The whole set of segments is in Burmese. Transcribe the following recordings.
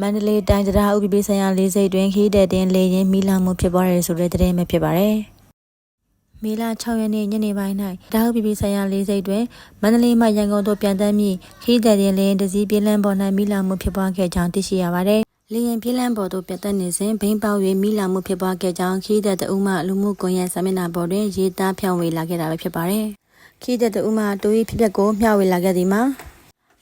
မန္တလေးတိုင်းတရားဥပဒေဆိုင်ရာလေးစိတ်တွင်ခီးတဲ့တင်လေရင်မိလာမှုဖြစ်ပွားရဆိုတဲ့သတင်းပဲဖြစ်ပါတယ်။မေလ6ရက်နေ့ညနေပိုင်း၌တရားဥပဒေဆိုင်ရာလေးစိတ်တွင်မန္တလေးမှရန်ကုန်သို့ပြန်တမ်းမည့်ခီးတဲ့တင်လေရင်တစည်းပြေးလန်းပေါ်၌မိလာမှုဖြစ်ပွားခဲ့ကြောင်းသိရှိရပါတယ်။လေရင်ပြေးလန်းပေါ်သို့ပြတ်သက်နေစဉ်ဘိန်းပေါက်၍မိလာမှုဖြစ်ပွားခဲ့ကြောင်းခီးတဲ့တအုပ်မှလူမှုကွန်ရက်စာမျက်နှာပေါ်တွင်ရေးသားဖြန့်ဝေလာခဲ့တာပဲဖြစ်ပါတယ်။ခီးတဲ့တအုပ်မှတူ၏ဖြစ်ပျက်ကိုမျှဝေလာခဲ့သည်မှာ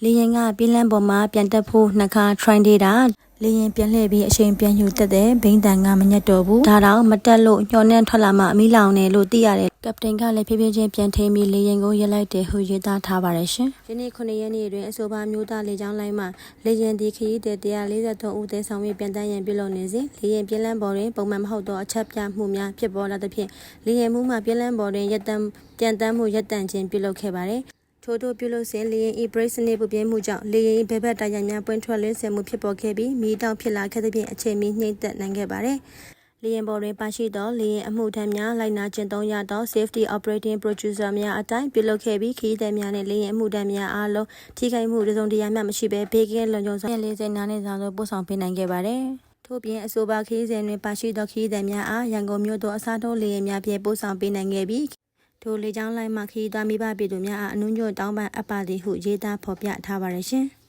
လေရင်ကပြင်းလန်းပေါ်မှာပြန်တက်ဖို့နှစ်ခါ try ဒေတာလေရင်ပြန်လှည့်ပြီးအချိန်ပြန်ယူတက်တဲ့ဘိန်းတန်ကမညက်တော့ဘူးဒါတော့မတက်လို့ညှော်နှင်းထွက်လာမှအမီလောင်နေလို့သိရတယ်ကပတိန်ကလည်းဖြည်းဖြည်းချင်းပြန်ထိန်ပြီးလေရင်ကိုရက်လိုက်တယ်ဟူရေးသားထားပါတယ်ရှင်ယနေ့9ရက်နေ့တွင်အဆိုပါမျိုးသားလေကြောင်းလိုင်းမှလေရင်ဒီခရီးတဲ့143ဦးသေဆောင်ပြီးပြန်တန်းရန်ပြုလုပ်နေစဉ်လေရင်ပြင်းလန်းပေါ်တွင်ပုံမှန်မဟုတ်သောအချက်ပြမှုများဖြစ်ပေါ်လာသဖြင့်လေရင်မှုမှပြင်းလန်းပေါ်တွင်ရက်တန်ပြန်တန်းမှုရက်တန်ခြင်းပြုလုပ်ခဲ့ပါတယ် ထို့ထို့ပြုလုပ်စဉ်လေရင်ဤ brace နှင့်ပူပြင်းမှုကြောင့်လေရင်ဤဘက်ဘက်တိုင်ရိုင်များပွင့်ထွက်လင်းဆင်မှုဖြစ်ပေါ်ခဲ့ပြီးမိတောင်ဖြစ်လာခဲ့သဖြင့်အချိန်မီနှိမ့်သက်နိုင်ခဲ့ပါတယ်။လေရင်ပေါ်တွင်ပါရှိသောလေရင်အမှုထမ်းများလိုက်နာကျင့်သုံးရသော safety operating procedure များအတိုင်းပြုလုပ်ခဲ့ပြီးခရီးသည်များနှင့်လေရင်အမှုထမ်းများအားလုံးထိခိုက်မှုတစ်စုံတစ်ရာမျှမရှိဘဲဘေးကင်းလုံခြုံစွာလေစိတ်နားနှင့်ဆောင်စွာပို့ဆောင်ပေးနိုင်ခဲ့ပါတယ်။ထို့ပြင်အဆိုပါခရီးစဉ်တွင်ပါရှိသောခရီးသည်များအားရန်ကုန်မြို့သို့အစားထိုးလေယာဉ်များဖြင့်ပို့ဆောင်ပေးနိုင်ခဲ့ပြီး ထိုလေကြောင်းလိုင်းမှခရီးသွားမိဘပြည်သူများအားအနုညွတ်တောင်းပန်အပ်ပါသည်ဟုရေးသားဖော်ပြထားပါရရှင်။